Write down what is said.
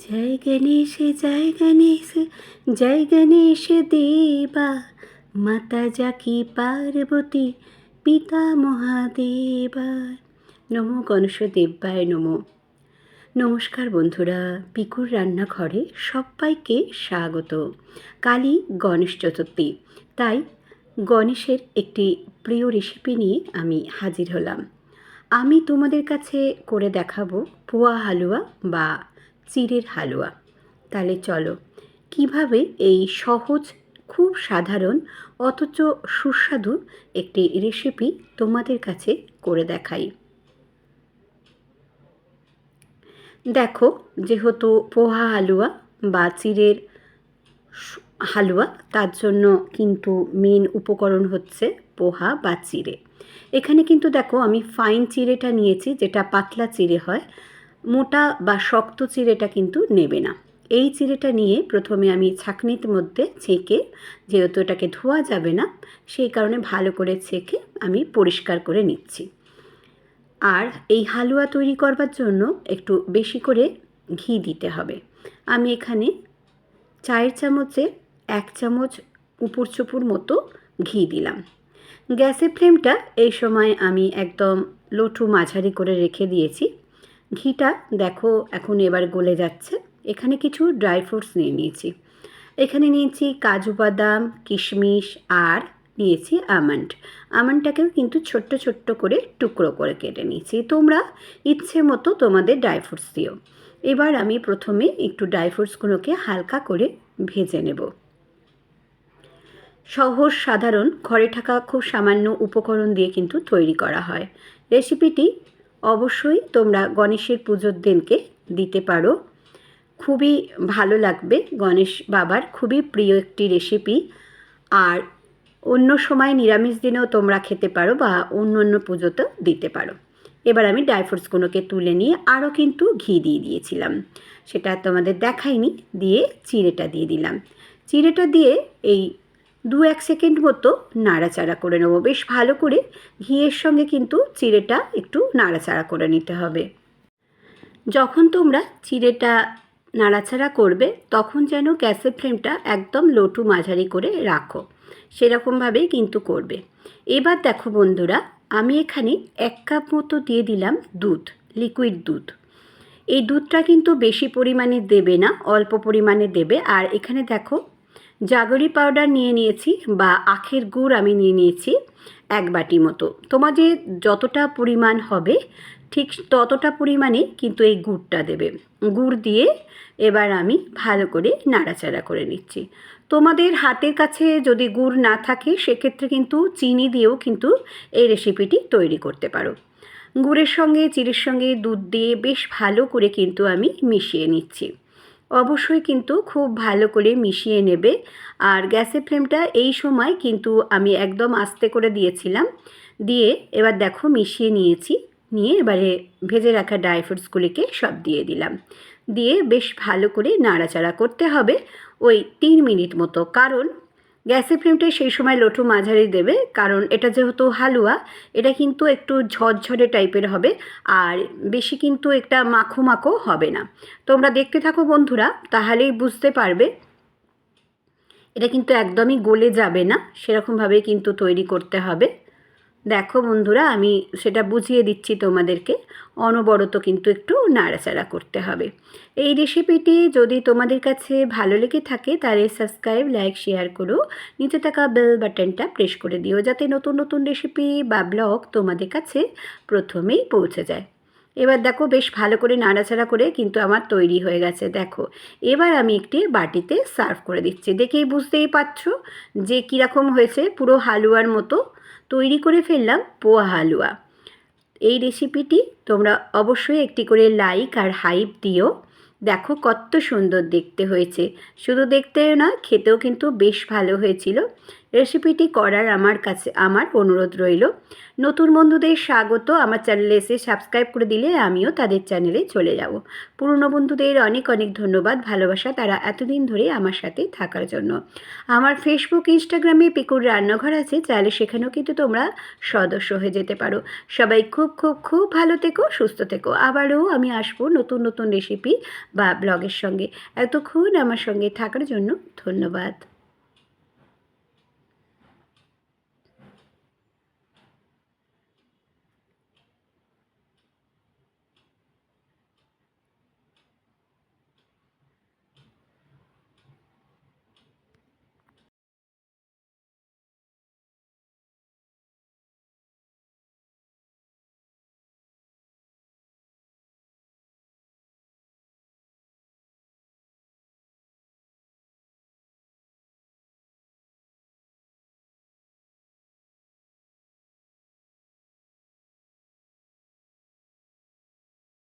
জয় গণেশ জয় গণেশ জয় গণেশ দেবা। মাতা জাকি পার্বতী, পিতা মহাদেবা। নমো গণেশ দেব্যায় নমো। নমস্কার বন্ধুরা, পিকুর রান্নাঘরে সবাইকে স্বাগত। কালী গণেশ চতুর্থী, তাই গণেশের একটি প্রিয় রেসিপি নিয়ে আমি হাজির হলাম। আমি তোমাদের কাছে করে দেখাবো পোয়া হালুয়া বা চিড়ের হালুয়া। তাহলে চলো, কীভাবে এই সহজ, খুব সাধারণ, অথচ সুস্বাদু একটি রেসিপি তোমাদের কাছে করে দেখাই। দেখো, যেহেতু পোহা হালুয়া বা চিড়ের হালুয়া, তার জন্য কিন্তু মেন উপকরণ হচ্ছে পোহা বা চিড়ে। এখানে কিন্তু দেখো, আমি ফাইন চিড়েটা নিয়েছি, যেটা পাতলা চিড়ে হয়। মোটা বা শক্ত চিড়েটা কিন্তু নেবে না। এই চিড়েটা নিয়ে প্রথমে আমি ছাঁকনির মধ্যে ছেঁকে, যেহেতু এটাকে ধোয়া যাবে না, সেই কারণে ভালো করে ছেঁকে আমি পরিষ্কার করে নিচ্ছি। আর এই হালুয়া তৈরি করবার জন্য একটু বেশি করে ঘি দিতে হবে। আমি এখানে চায়ের চামচে এক চামচ উপর চুপুর মতো ঘি দিলাম। গ্যাসের ফ্লেমটা এই সময় আমি একদম লোটু মাঝারি করে রেখে দিয়েছি। ঘিটা দেখো এখন এবার গলে যাচ্ছে। এখানে কিছু ড্রাই ফ্রুটস নিয়ে নিয়েছি। এখানে নিয়েছি কাজু বাদাম, কিশমিশ আর নিয়েছি আমন্ড আমন্ডটাকেও কিন্তু ছোট্ট ছোট্ট করে টুকরো করে কেটে নিয়েছি। তোমরা ইচ্ছে মতো তোমাদের ড্রাই ফ্রুটস দিও। এবার আমি প্রথমে একটু ড্রাই ফ্রুটসগুলোকে হালকা করে ভেজে নেব। সহজ, সাধারণ, ঘরে থাকা খুব সামান্য উপকরণ দিয়ে কিন্তু তৈরি করা হয়। রেসিপিটি অবশ্যই তোমরা গণেশের পুজোর দিনকে দিতে পারো। খুবই ভালো লাগবে গণেশ বাবার খুবই প্রিয় একটি রেসিপি আর অন্য সময় নিরামিষ দিনেও তোমরা খেতে পারো বা অন্য অন্য পুজোতেও দিতে পারো। এবার আমি ড্রাই ফ্রুটসগুলোকে তুলে নিয়ে আরও কিন্তু ঘি দিয়ে দিয়েছিলাম। সেটা তোমাদের দেখাইনি, দিয়ে চিড়েটা দিয়ে দিলাম। চিড়েটা দিয়ে এই দু এক সেকেন্ড মতো নাড়াচাড়া করে নেব। বেশ ভালো করে ঘিয়ের সঙ্গে কিন্তু চিড়েটা একটু নাড়াচাড়া করে নিতে হবে। যখন তোমরা চিড়েটা নাড়াচাড়া করবে, তখন যেন গ্যাসের ফ্লেমটা একদম লোটু মাঝারি করে রাখো। সেরকমভাবেই কিন্তু করবে। এবার দেখো বন্ধুরা, আমি এখানে এক কাপ মতো দিয়ে দিলাম দুধ, লিকুইড দুধ। এই দুধটা কিন্তু বেশি পরিমাণে দেবে না, অল্প পরিমাণে দেবে। আর এখানে দেখো জাগরি পাউডার নিয়ে নিয়েছি বা আখের গুড় আমি নিয়ে নিয়েছি এক বাটি মতো। তোমাদের যতটা পরিমাণ হবে, ঠিক ততটা পরিমাণে কিন্তু এই গুড়টা দেবে। গুড় দিয়ে এবার আমি ভালো করে নাড়াচাড়া করে নিচ্ছি। তোমাদের হাতের কাছে যদি গুড় না থাকে, সেক্ষেত্রে কিন্তু চিনি দিয়েও কিন্তু এই রেসিপিটি তৈরি করতে পারো। গুড়ের সঙ্গে চিড়ের সঙ্গে দুধ দিয়ে বেশ ভালো করে কিন্তু আমি মিশিয়ে নিচ্ছি। অবশ্যই কিন্তু খুব ভালো করে মিশিয়ে নেবে। আর গ্যাসের ফ্লেমটা এই সময় কিন্তু আমি একদম আস্তে করে দিয়েছিলাম। দিয়ে এবার দেখো মিশিয়ে নিয়েছি। নিয়ে এবারে ভেজে রাখা ড্রাই ফ্রুটসগুলিকে সব দিয়ে দিলাম। দিয়ে বেশ ভালো করে নাড়াচাড়া করতে হবে ওই তিন মিনিট মতো। কারণ গ্যাসের ফ্লেমটা সেই সময় লোটু মাঝারি দেবে, কারণ এটা যেহেতু হালুয়া, এটা কিন্তু একটু ঝরঝরে টাইপের হবে আর বেশি কিন্তু একটা মাখো মাখো হবে না। তোমরা দেখতে থাকো বন্ধুরা, তাহলেই বুঝতে পারবে। এটা কিন্তু একদমই গলে যাবে না সেরকমভাবে কিন্তু তৈরি করতে হবে। দেখো বন্ধুরা, আমি সেটা বুঝিয়ে দিচ্ছি তোমাদেরকে। অনবরত কিন্তু একটু নাড়াচাড়া করতে হবে। এই রেসিপিটি যদি তোমাদের কাছে ভালো লেগে থাকে, তাহলে সাবস্ক্রাইব লাইক শেয়ার করো। নিচে থাকা বেল বাটনটা প্রেস করে দিও, যাতে নতুন নতুন রেসিপি বা ব্লগ তোমাদের কাছে প্রথমেই পৌঁছে যায়। এবার দেখো বেশ ভালো করে নাড়াচাড়া করে কিন্তু আমার তৈরি হয়ে গেছে, দেখো। এবার আমি একটি বাটিতে সার্ভ করে দিচ্ছি। দেখেই বুঝতেই পারছ যে কীরকম হয়েছে, পুরো হালুয়ার মতো তৈরি করে ফেললাম পোয়া হালুয়া। এই রেসিপিটি তোমরা অবশ্যই একটি করে লাইক আর হাইপ দিও। দেখো কত সুন্দর দেখতে হয়েছে। শুধু দেখতেও না, খেতেও কিন্তু বেশ ভালো হয়েছিল। রেসিপিটি করার আমার কাছে আমার অনুরোধ রইল। নতুন বন্ধুদের স্বাগত। আমার চ্যানেলে এসে সাবস্ক্রাইব করে দিলে আমিও তাদের চ্যানেলে চলে যাব। পুরনো বন্ধুদের অনেক অনেক ধন্যবাদ ভালোবাসা তারা এতদিন ধরে আমার সাথে থাকার জন্য। আমার ফেসবুক ইনস্টাগ্রামে পিকুর রান্নাঘর আছে। চাইলে সেখানেও কিন্তু তোমরা সদস্য হয়ে যেতে পারো। সবাই খুব খুব খুব ভালো থেকো, সুস্থ থেকো। আবারও আমি আসব নতুন নতুন রেসিপি বা ব্লগের সঙ্গে। এতক্ষণ আমার সঙ্গে থাকার জন্য ধন্যবাদ।